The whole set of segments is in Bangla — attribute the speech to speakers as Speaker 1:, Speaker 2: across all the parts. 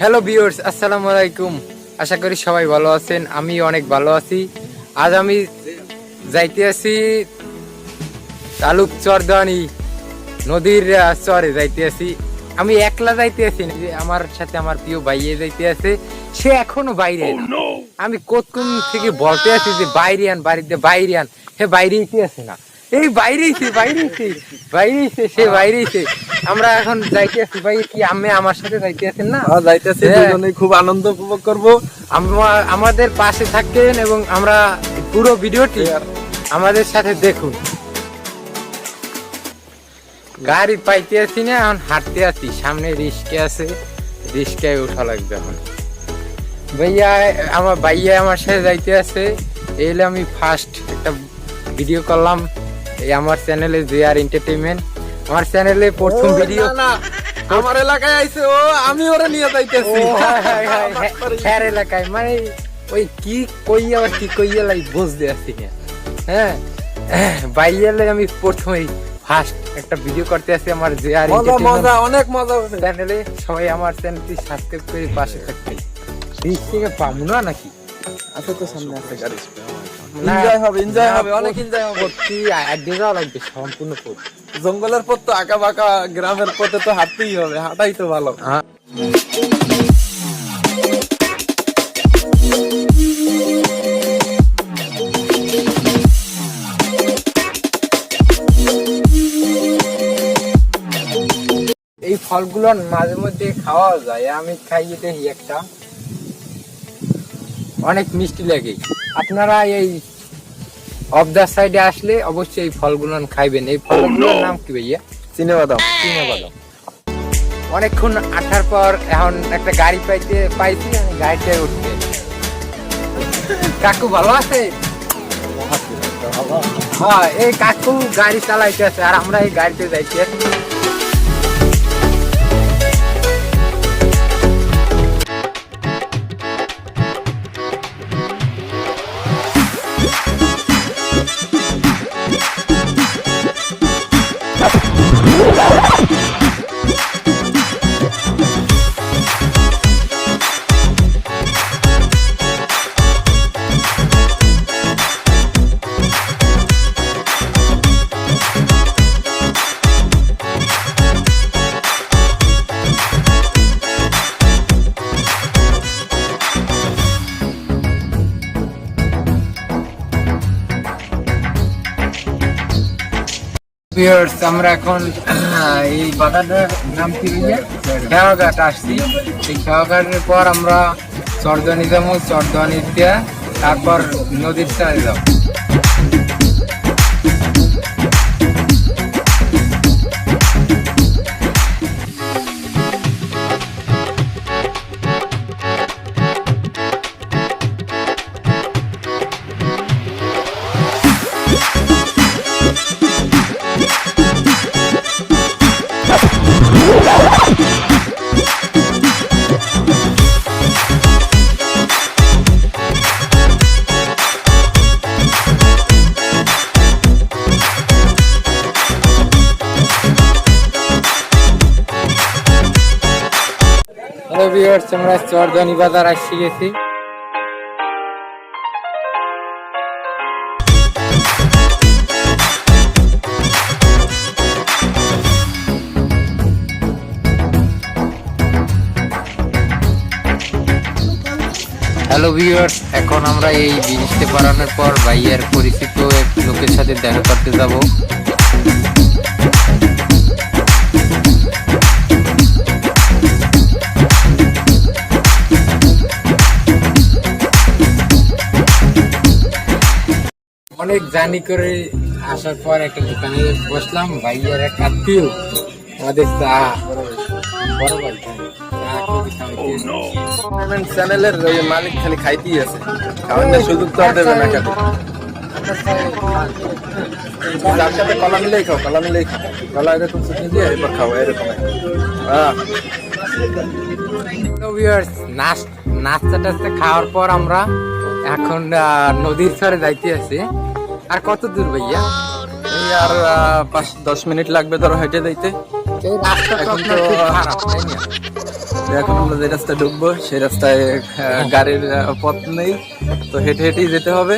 Speaker 1: হ্যালো ভিউয়ার্স আসসালামু আলাইকুম আশা করি সবাই ভালো আছেন আমি অনেক ভালো আছি। আজ আমি যাইতে আছি তালুক চরদানি নদীর চরে যাইতে আছি। আমি একলা যাইতে আছি যে আমার সাথে আমার প্রিয় ভাইয়ে যাইতে আছে সে এখনও বাইরে না। আমি কতক্ষণ থেকে বলতে আছি যে বাইরে আন বাড়িতে বাইরে আন হে বাইরেই কি আছে না। এই বাইরেইছে বাইরেইছে বাইরেইছে সে বাইরেইছে আমরা এখন যাইতে আছি ভাই কি আমি আমার সাথে যাইতে আছেন না?
Speaker 2: আমরা যাইতেছি
Speaker 1: হ্যাঁ।
Speaker 2: দুজনেই খুব আনন্দ উপভোগ করব।
Speaker 1: আমা- আমাদের পাশে থাকেন এবং আমরা পুরো ভিডিওটি আমাদের সাথে দেখুন। গাড়ি পাইতে আছি না এখন হাঁটতে আছি। সামনে রিস্কে আছে রিস্কায় উঠা লাগবে এখন। ভাইয়া আমার ভাইয়া আমার সাথে যাইতে আছে। এলে আমি ফার্স্ট একটা ভিডিও করলাম। এই আমার চ্যানেলে জে আর এন্টারটেনমেন্ট আমার চ্যানেলে প্রথম ভিডিও
Speaker 2: আমার এলাকায় আইছে ও আমি ওরে নিয়ে যাইতেছি।
Speaker 1: হ্যার এলাকায় মানে ওই কি কই আবার কি কইয়া লাই বুঝতে আসছি না। হ্যাঁ বাইয়ালে আমি প্রথমেই ফার্স্ট একটা ভিডিও করতে আসি আমার যে আর
Speaker 2: মজা মজা অনেক মজা হবে
Speaker 1: চ্যানেলে সবাই আমার চ্যানেলটি সাবস্ক্রাইব করে পাশে থাকবে। রিচ থেকে পাবো না নাকি?
Speaker 2: আছে তো সামনে আছে। গাড়ি এনজয় হবে এনজয় হবে অনেক এনজয় হবে।
Speaker 1: লাগবে সম্পূর্ণ পথ
Speaker 2: জঙ্গলের পথ তো আঁকা বাঁকা গ্রামের পথে তো হাঁটতেই হবে হাঁটাই তো ভালো।
Speaker 1: এই ফলগুলো মাঝে মধ্যে খাওয়া যায় আমি খাইয়ে দেখি একটা। অনেক মিষ্টি লাগে। আপনারা এই অফ দা সাইডে আসলে অবশ্যই এই ফলগুলো খাইবেন। এই ফলগুলোর নাম কি ভাইয়া?
Speaker 2: চিনে বাদাম
Speaker 1: চিনে বাদাম অনেকক্ষণ আঠার পর এখন একটা গাড়ি পাইতে পাইছি আমি গাড়িতে উঠতে কাকু ভালো আছে? হ্যাঁ এই কাকু গাড়ি চালাইতে আছে আর আমরা এই গাড়িতে যাইতে আছি। Viewers, আমরা এখন এই বাগানের নাম কি খেয়াঘাট আসছি। এই খেয়াঘাটের পর আমরা চরদানি যাব চরদানি দিয়ে তারপর নদীর চালে যাব। হ্যালো ভিউয়ার্স আমরা চরদানি বাজার আসছি গেছি। হ্যালো ভিউয়ার্স এখন আমরা এই জিনিসটা পারানোর পর ভাইয়ের পরিচিত এক লোকের সাথে দেখা করতে যাব। অনেক জানি করে আসার পর একটা দোকানে বসলাম ভাইয়ের এক আত্মীয়। আমাদের চা বড় ভাই।
Speaker 2: চ্যানেলের মালিক খালি খাইতেই আছে। খাওয়ানোর সুযোগ তো আর দেবে না কেন যার সাথে কলা মিলেই খাও কলা মিলেই খাও। কলা এরকম দিয়ে খাও
Speaker 1: নাস্তা টাস্তা খাওয়ার পর আমরা এখন আহ, নদীর চরে যাইতে আছি। আর কত দূর ভাইয়া?
Speaker 2: এই আর পাঁচ দশ মিনিট লাগবে ধরো হেঁটে
Speaker 1: দিতে
Speaker 2: এখন তো- এখন আমরা যে রাস্তায় ঢুকবো সেই রাস্তায় গাড়ির পথ নেই। তো হেঁটে হেঁটেই যেতে হবে।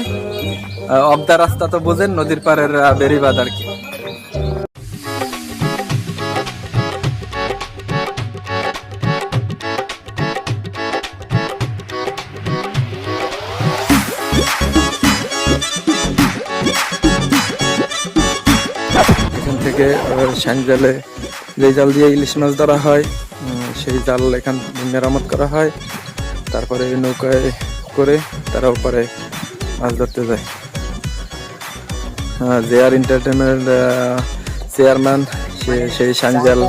Speaker 2: অবদা রাস্তা তো বোঝেন নদীর পাড়ের বেরিবাদ আর কি। থেকে সান জালে যে জাল দিয়ে ইলিশ মাছ ধরা হয় সেই জাল এখান মেরামত করা হয়। তারপরে নৌকায় করে তারা ওপারে মাছ ধরতে যায়। জে আর এন্টারটেনমেন্ট চেয়ারম্যান সে সেই সানজাল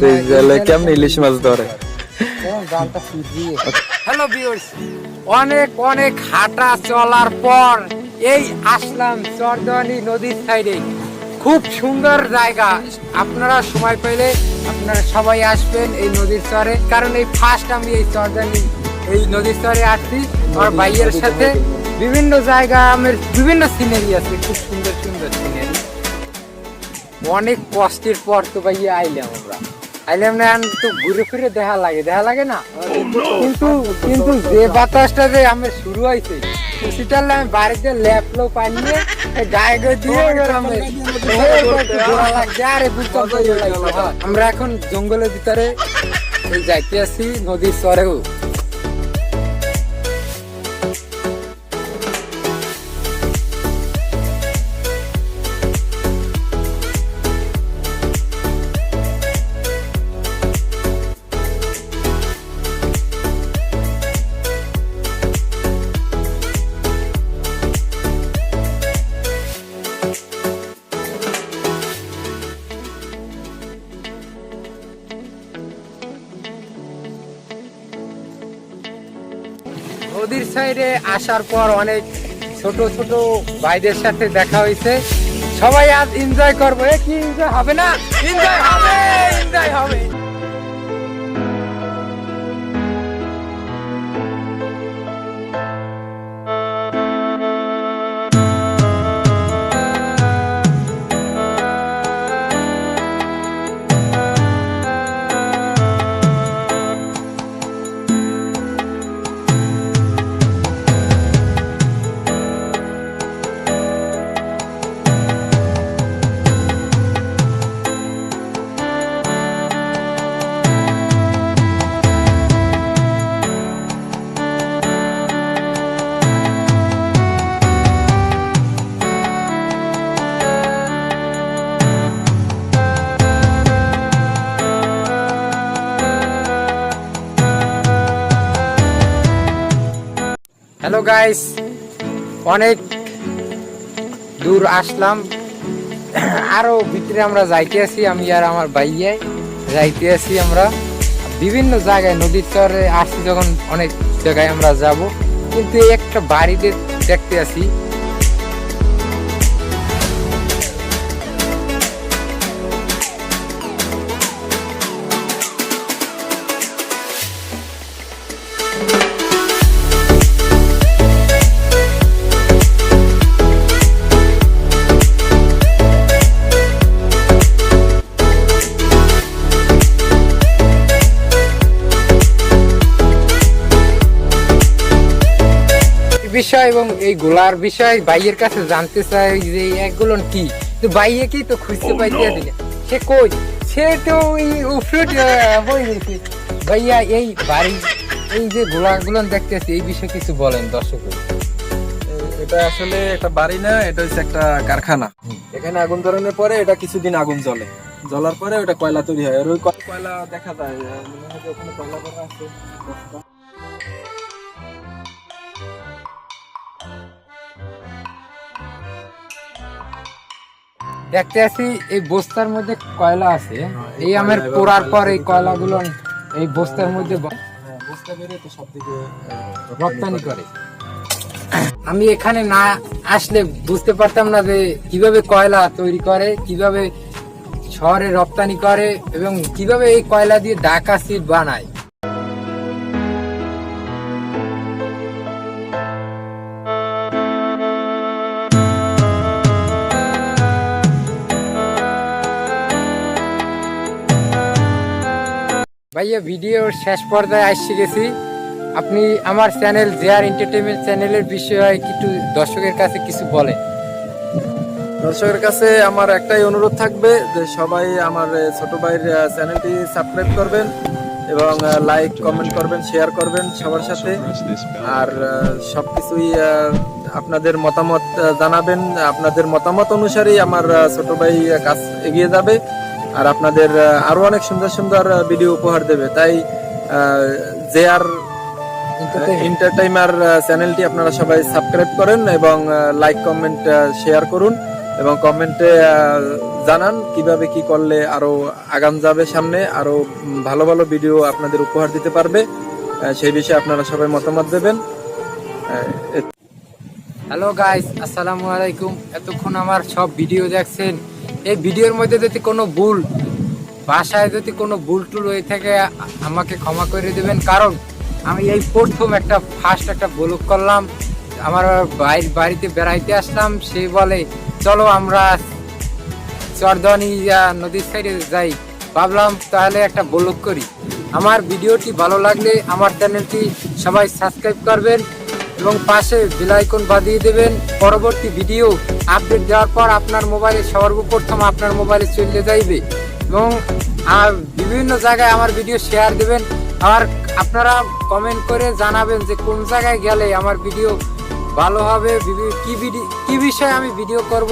Speaker 2: সেই জালে কেমন ইলিশ মাছ ধরে?
Speaker 1: হ্যালো অনেক অনেক হাঁটা চলার পর এই আসলাম চরদনি নদীর সাইডে খুব সুন্দর জায়গা। আপনারা সময় পেলে আপনারা সবাই আসবেন এই নদীর চরে। কারণ এই ফার্স্ট আমি এই চরদনি এই নদীর চরে আসছি আমার ভাইয়ের সাথে বিভিন্ন জায়গা আমার বিভিন্ন সিনারি আছে খুব সুন্দর সুন্দর সিনারি অনেক কষ্টের পর তো ভাইয়া আইলাম আমরা। আইলাম না তো লাগে লাগে না কিন্তু কিন্তু যে বাতাসটা যে আমার শুরু সেটা আমি। আমরা এখন জঙ্গলের ভিতরে যাইতে আসি নদীর চরেও সাইডে আসার পর অনেক ছোট ছোট ভাইদের সাথে দেখা হয়েছে। সবাই আজ এনজয় করব। কি এনজয় হবে না? এনজয় হবে এনজয় হবে। হ্যালো গাইস অনেক দূর আসলাম। আরও ভিতরে আমরা যাইতে আছি, আমি আর আমার ভাইয়াই যাইতে আছি আমরা। বিভিন্ন জায়গায় নদীর চরে আসছি যখন অনেক জায়গায় আমরা যাব। কিন্তু একটা বাড়িতে দেখতে আছি। বিষয় এবং এই গোলার বিষয় ভাইয়ের কাছে জানতে চাই যে এগুলো কি? তো ভাইয়ে কি তো খুঁজতে পাইতে দিলে। সে কই? সে তো ওই উফরুট হয়ে গেছে ভাইয়া এই বাড়ি এই যে গোলাগুলো দেখতেছি এই বিষয়ে কিছু বলেন দর্শক।
Speaker 2: এটা আসলে একটা বাড়ি না এটা হচ্ছে একটা কারখানা। এখানে আগুন ধরানোর পরে এটা কিছুদিন আগুন জ্বলে। জ্বলার পরে ওটা কয়লা তৈরি হয়। আর ওই কয়লা দেখা যায় মনে হয় ওখানে কয়লা করা আছে।
Speaker 1: দেখতে আছি, এই বস্তার মধ্যে কয়লা আছে।
Speaker 2: এই
Speaker 1: আমার পোড়ার পর এই কয়লাগুলো, এই বস্তার মধ্যে রপ্তানি করে। আমি এখানে না আসলে বুঝতে পারতাম না যে কীভাবে কয়লা তৈরি করে, কীভাবে শহরে রপ্তানি করে এবং কীভাবে এই কয়লা দিয়ে ঢাকা সিট বানায়। ভাইয়া ভিডিওর শেষ পর্যায়ে আসছে গেছি। আপনি আমার চ্যানেল জেআর এন্টারটেনমেন্ট চ্যানেলের বিষয়ে কিছু দর্শকের কাছে কিছু বলেন।
Speaker 2: দর্শকের কাছে আমার একটাই অনুরোধ থাকবে যে সবাই আমার ছোট ভাইয়ের চ্যানেলটি সাবস্ক্রাইব করবেন এবং লাইক কমেন্ট করবেন শেয়ার করবেন সবার সাথে। আর সব কিছুই আপনাদের মতামত জানাবেন। আপনাদের মতামত অনুসারেই আমার ছোট ভাই কাজ এগিয়ে যাবে। আর আপনাদের আরও অনেক সুন্দর সুন্দর ভিডিও উপহার দেবে। তাই যে আর এন্টারটেইনার চ্যানেলটি আপনারা সবাই সাবস্ক্রাইব করেন এবং লাইক কমেন্ট শেয়ার করুন এবং কমেন্টে জানান কীভাবে কি করলে আরও আগাম যাবে সামনে আরও ভালো ভালো ভিডিও আপনাদের উপহার দিতে পারবে। সেই বিষয়ে আপনারা সবাই মতামত দেবেন।
Speaker 1: হ্যালো গাইস আসসালামু আলাইকুম। এতক্ষণ আমার সব ভিডিও দেখছেন। এই ভিডিওর মধ্যে যদি কোনো ভুল ভাষায় যদি কোনো ভুল টুল হয়ে থাকে, আমাকে ক্ষমা করে দেবেন। কারণ আমি এই প্রথম একটা ফার্স্ট একটা ব্লগ করলাম। আমার বাড়ির বাড়িতে বেড়াইতে আসলাম। সে বলে, চলো আমরা চরদানি নদীর সাইডে যাই। ভাবলাম, তাহলে একটা ব্লগ করি। আমার ভিডিওটি ভালো লাগলে আমার চ্যানেলটি সবাই সাবস্ক্রাইব করবেন। এবং পাশে বেলাইকন বাজিয়ে দেবেন। পরবর্তী ভিডিও আপডেট দেওয়ার পর আপনার মোবাইলে সর্বপ্রথম আপনার মোবাইলে চলে যাইবে। এবং, আর বিভিন্ন জায়গায় আমার ভিডিও শেয়ার দেবেন। আর আপনারা কমেন্ট করে জানাবেন যে কোন জায়গায় গেলে আমার ভিডিও ভালো হবে কি ভিডিও কি বিষয়ে আমি ভিডিও করব।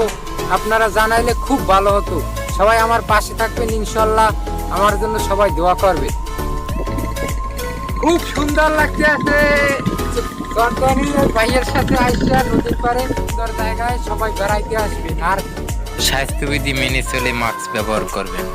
Speaker 1: আপনারা জানাইলে খুব ভালো হতো। সবাই আমার পাশে থাকবেন, ইনশাল্লাহ। আমার জন্য সবাই দোয়া করবে খুব সুন্দর লাগতে আছে চট্টগ্রামের ভাইয়ের সাথে আইসা নদীর পারে সুন্দর জায়গায় সবাই বেড়াইতে আসবেন। আর স্বাস্থ্যবিধি মেনে চলে মাস্ক ব্যবহার করবেন।